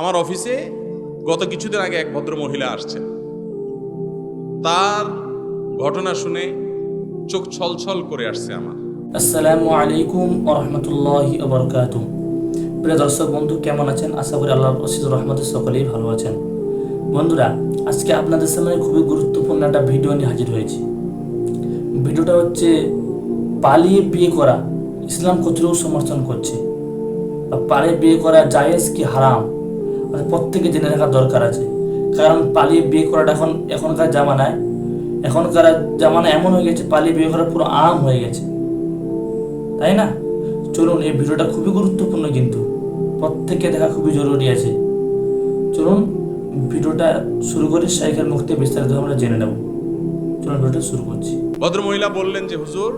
আমার অফিসে গত কিছুদিন আগে এক ভদ্র মহিলা আসছেন। তার ঘটনা শুনে চোখ ছলছল করে আসছে আমার। আসসালামু আলাইকুম রহমতুল্লাহ প্রিয় দর্শক বন্ধু, কেমন আছেন? আশা করি আল্লাহ অশিস রহমতের সকলেই ভালো আছেন। বন্ধুরা, আজকে আপনাদের সামনে খুবই গুরুত্বপূর্ণ একটা ভিডিও নিয়ে হাজির হয়েছি। ভিডিওটা হচ্ছে পালিয়ে বিয়ে করা, ইসলাম কতটুকু সমর্থন করছে। পালিয়ে বিয়ে করা জায়েজ কি হারাম? প্রত্যেকে জেনে রাখার দরকার আছে। কারণ পালিয়ে বিয়ে করাটা এখন, এখনকার জামানায়, এখনকার জামানা এমন হয়ে গেছে, পালিয়ে বিয়ে করা পুরো আম হয়ে গেছে। তাই না? চলুন, এই ভিডিওটা খুবই গুরুত্বপূর্ণ কিন্তু। প্রত্যেকে দেখা খুবই জরুরি আছে। চলুন, ভিডিওটা শুরু করে, শাইখের মুক্তি বিস্তারিত আমরা জেনে নেব। চলুন, ভিডিওটা শুরু করছি। ভদ্র মহিলা বললেন যে, হুজুর,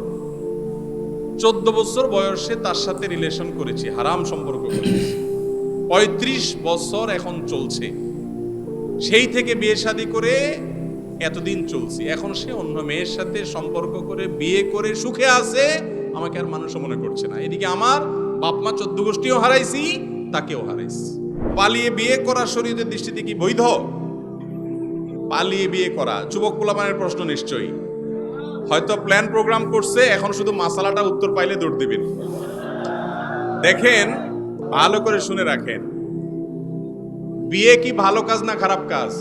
চোদ্দ বছর বয়সে তার সাথে রিলেশন করেছি, হারাম সম্পর্ক করেছি। পঁয়ত্রিশ বছর এখন চলছে। সেই থেকে বিয়ে শাদী করে এতদিন চলছি। এখন সে অন্য মেয়ের সাথে সম্পর্ক করে বিয়ে করে সুখে আছে, আমাকে আর মানুষ মনে করছে না। এদিকে আমার বাপ মা চোদ্দ গোষ্ঠীও হারাইছি, তাকেও হারাইছি। পালিয়ে বিয়ে করা শরীরের দৃষ্টিতে কি বৈধ? পালিয়ে বিয়ে করা, যুবক পোলাপানের প্রশ্ন নিশ্চয়ই। হয়তো প্ল্যান প্রোগ্রাম করছে, এখন শুধু মাসালাটা উত্তর পাইলে দৌড় দিবেন। দেখেন ভালো করে শুনে রাখেন। বিয়ে কি ভালো কাজ না খারাপ কাজ?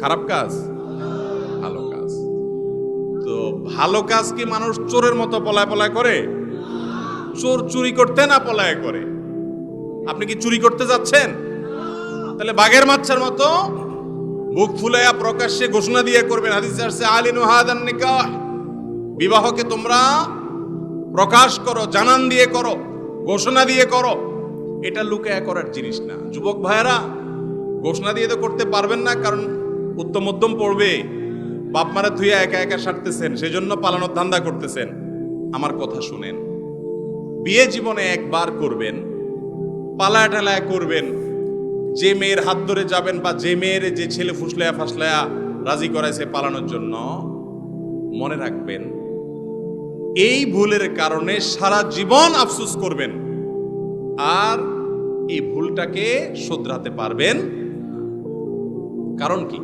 খারাপ কাজ? ভালো কাজ। তো ভালো কাজ কি মানুষ চোরের মতো পলায় পলায় করে? চোর চুরি করতে না পলায় করে? আপনি কি চুরি করতে যাচ্ছেন? তাহলে বাঘের মাচ্ছার মতো মুখ ফুলাইয়া প্রকাশ্যে ঘোষণা দিয়ে করবেন। হাদিস আসছে, আলিনু নিকাহ। বিবাহকে তোমরা প্রকাশ করো, জানান দিয়ে করো, ঘোষণা দিয়ে করো। এটা লুকায়া করার জিনিস না। যুবক ভাইয়েরা, ঘোষণা দিয়ে তো করতে পারবেন না, কারণ উত্তম মধ্যম পড়বে। বাপ মারা ধুইয়া একা একা সারতেছেন, সেজন্য পালানোর ধান্দা করতেছেন। আমার কথা শুনেন। বিয়ে জীবনে একবার করবেন পালায় টালায় করবেন। যে মেয়ের হাত ধরে যাবেন বা যে মেয়ের যে ছেলে ফুসলায়া ফাসলায়া রাজি করাইছে পালানোর জন্য, মনে রাখবেন এই ভুলের কারণে সারা জীবন আফসোস করবেন। আর এই ভুলটাকে শোধরাতে পারবেন কারণ কি?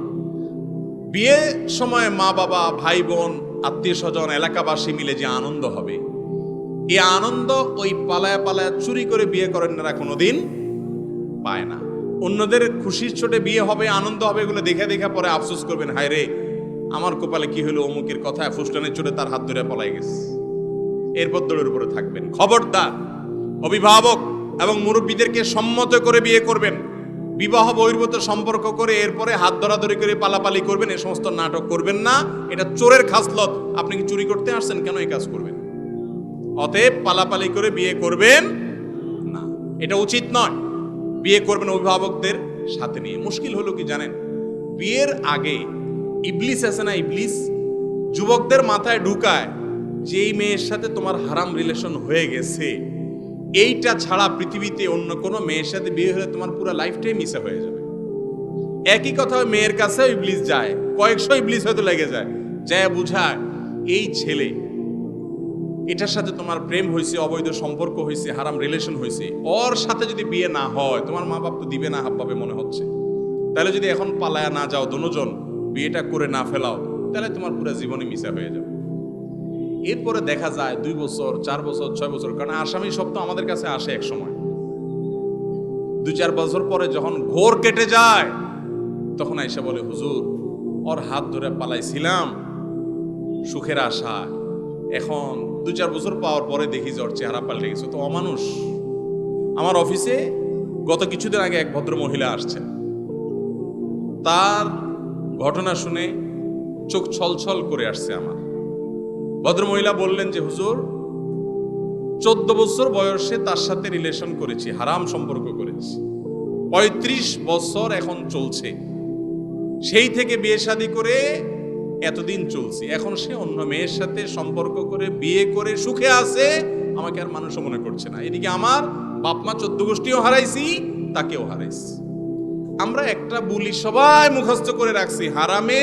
বিয়ে সময় মা বাবা, ভাই বোন, আত্মীয় স্বজন, এলাকাবাসী মিলে যে আনন্দ হবে এই আনন্দ ওই পালায় পালায়া চুরি করে বিয়ে করেন না কোনোদিন পায় না। অন্যদের খুশির ছোটে বিয়ে হবে, আনন্দ হবে এগুলো দেখে দেখে পরে আফসোস করবেন, হায় রে, আমার কপালে কি হলো অমুকের কথায় ফুসটানের চোটে তার হাত ধরে পলাই গেছে। এরপর দৌড়ের উপরে থাকবেন। খবরদার, অভিভাবক এবং মুরব্বীদেরকে সম্মত করে বিয়ে করবেন। বিবাহ বহির্ভূত সম্পর্ক করে এরপরে হাত ধরাধরি করে পালাপালি করবেন এই সমস্ত নাটক করবেন না। এটা চোরের খাসলত। আপনি কি চুরি করতে আসছেন? কেন এই কাজ করবেন? অতএব পালাপালি করে বিয়ে করবেন না। এটা উচিত নয়। বিয়ে করবেন অভিভাবকদের সাথে নিয়ে। মুশকিল হলো কি জানেন? বিয়ের আগে ইবলিস আছে না ইবলিস? যুবকদের মাথায় ঢুকায় যে এই মেয়ের সাথে তোমার হারাম রিলেশন হয়ে গেছে, এইটা ছাড়া পৃথিবীতে অন্য কোনো মেয়ের সাথে বিয়ে হলে তোমার পুরো লাইফটাই মিসে হয়ে যাবে। একই কথা মেয়ের কাছে ইবলিস যায়, কয়েকশো ইবলিস হয়তো লেগে যায়। যায় বুঝায়, এই ছেলে, এটার সাথে তোমার প্রেম হয়েছে অবৈধ সম্পর্ক হয়েছে হারাম রিলেশন হয়েছে ওর সাথে যদি বিয়ে না হয়, তোমার মা বাপ তো দিবে না হাবভাবে মনে হচ্ছে। তাহলে যদি এখন পালায়া না যাও দুজন বিয়েটা করে না ফেলাও, তাহলে তোমার পুরো জীবনে মিশা হয়ে যাবে। এরপরে দেখা যায় দুই বছর, চার বছর, ছয় বছর, কারণ আসামি তো আমাদের কাছে আসে এক সময়। দু চার বছর পরে যখন ঘোর কেটে যায়, তখন আইসা বলে, হুজুর, ওর হাত ধরে পালাইছিলাম, সুখের আশা এখন দু চার বছর পাওয়ার পরে দেখি যে ওর চেহারা পাল্টে গেছে। তো অমানুষ, আমার অফিসে গত কিছুদিন আগে এক ভদ্র মহিলা আসছেন। তার ঘটনা শুনে চোখ ছলছল করে আসছে আমার। ভদ্র মহিলা বললেন যে, হুজুর, চোদ্দ বছর বয়সে তার সাথে রিলেশন করেছি, হারাম সম্পর্ক করেছি। পঁয়ত্রিশ বছর এখন চলছে। সেই থেকে বিয়ে শাদী করে এতদিন চলছি। এখন সে অন্য মেয়ের সাথে সম্পর্ক করে, বিয়ে করে, সুখে আছে, আমাকে আর মানুষ মনে করছে না। এদিকে আমার বাপ মা চোদ্দ গোষ্ঠীও হারাইছি, তাকেও হারাইছি। আমরা একটা বুলি সবাই মুখস্থ করে রাখছি, হারামে,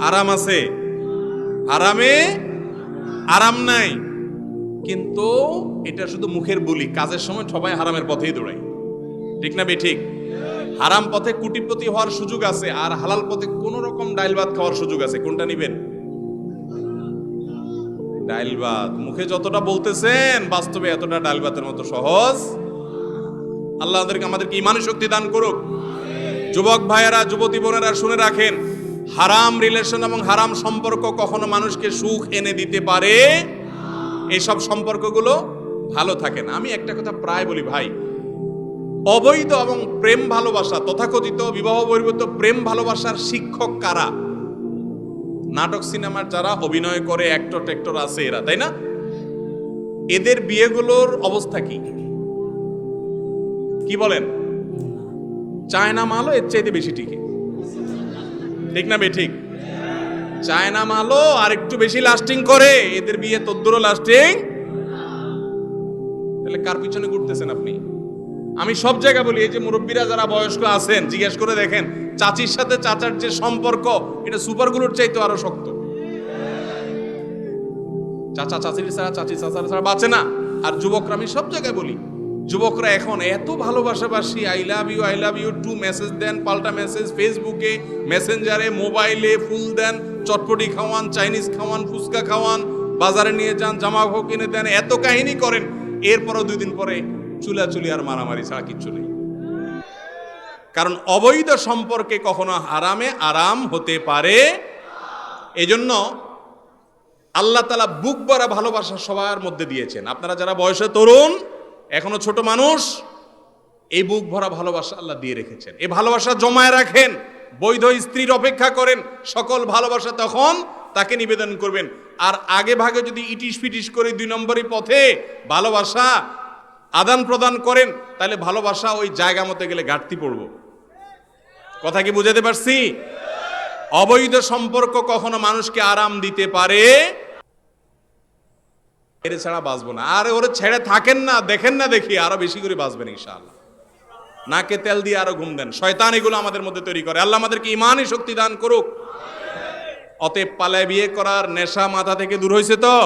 আরাম আছে। হারামে আরাম নাই। কিন্তু এটা শুধু মুখের বলি, কাজের সময় সবাই হারামের পথেই দৌড়ায়। ঠিক না বে ঠিক? হারাম পথে কুটিপতি হওয়ার সুযোগ আছে, আর হালাল পথে কোন রকম ডাইল ভাত খাওয়ার সুযোগ আছে। কোনটা নিবেন? ডাইল ভাত। মুখে যতটা বলতেছেন, বাস্তবে এতটা ডাইল ভাতের মতো সহজ। আল্লাহ আমাদেরকে আমাদেরকে ইমানি শক্তি দান করুক। যুবক ভাইয়েরা, যুবতী বোনেরা শুনে রাখেন হারাম রিলেশন এবং হারাম সম্পর্ক কখনো মানুষকে সুখ এনে দিতে পারে? এইসব সম্পর্কগুলো ভালো থাকে না। আমি একটা কথা প্রায় বলি, ভাই। অবৈধ এবং প্রেম ভালোবাসা, তথাকথিত বিবাহ বহির্ভূত প্রেম ভালোবাসার শিক্ষক কারা? নাটক সিনেমার যারা অভিনয় করে অ্যাক্টর টেক্টর আছে এরা, তাই না? এদের বিয়েগুলোর অবস্থা কি? কি বলেন? চায়না মালও এর চাইতে বেশি টিকে। ঠিক না ঠিক চায়না মালও আর একটু বেশি লাস্টিং করে। এদের বিয়ে তদ্দুরও লাস্টিং তাহলে কার পিছনে ঘুরতেছেন আপনি? আমি সব জায়গায় বলি, এই যে মুরব্বীরা যারা বয়স্ক আছেন, জিজ্ঞেস করে দেখেন, চাচির সাথে চাচার যে সম্পর্ক, এটা সুপার সুপারগুলোর চাইতে আরও শক্ত। চাচা, চাচির ছাড়া, চাচি, চাচার ছাড়া বাঁচে না। আর যুবকরা, আমি সব জায়গায় বলি যুবকরা এখন এত ভালোবাসাবাসি I love you I love you too message দেন, পাল্টা মেসেজ ফেসবুকে মেসেঞ্জারে মোবাইলে ফুল দেন, চটপটি খাওয়ান চাইনিজ খাওয়ান, ফুচকা খাওয়ান, বাজারে নিয়ে যান, জামা কিনে দেন, এত কাহিনী করেন, এরপরও দুই দিন পরে চুলাচুলি আর মারামারি ছাড়া কিচ্ছু নেই। কারণ অবৈধ সম্পর্কে কখনো হারামে আরাম হতে পারে। এজন্য আল্লাহ তালা বুক ভরা ভালোবাসা সবার মধ্যে দিয়েছেন। আপনারা যারা বয়সে তরুণ এখনও ছোট মানুষ, এই বুক ভরা ভালোবাসা আল্লাহ দিয়ে রেখেছেন। এই ভালোবাসা জমায় রাখেন, বৈধ স্ত্রীর অপেক্ষা করেন, সকল ভালোবাসা তখন তাকে নিবেদন করবেন। আর আগে ভাগে যদি ইটিস ফিটিস করে দুই নম্বরই পথে ভালোবাসা আদান প্রদান করেন, তাহলে ভালোবাসা ওই জায়গা মতো গেলে ঘাটতি পড়ব। কথা কি বুঝাতে পারছি? অবৈধ সম্পর্ক কখনো মানুষকে আরাম দিতে পারে এর ছাড়া বাঁচবো না। আর ওরে ছেড়ে থাকেন না, দেখেন না দেখি, আরও বেশি করে বাঁচবেন ইনশাআল্লাহ। নাকে তেল দিয়ে আরও ঘুম দেন। শয়তান এগুলো আমাদের মধ্যে তৈরি করে। আল্লাহ আমাদেরকে ইমানই শক্তি দান করুক। অতএব পালায় বিয়ে করার নেশা মাথা থেকে দূর হয়েছে তো?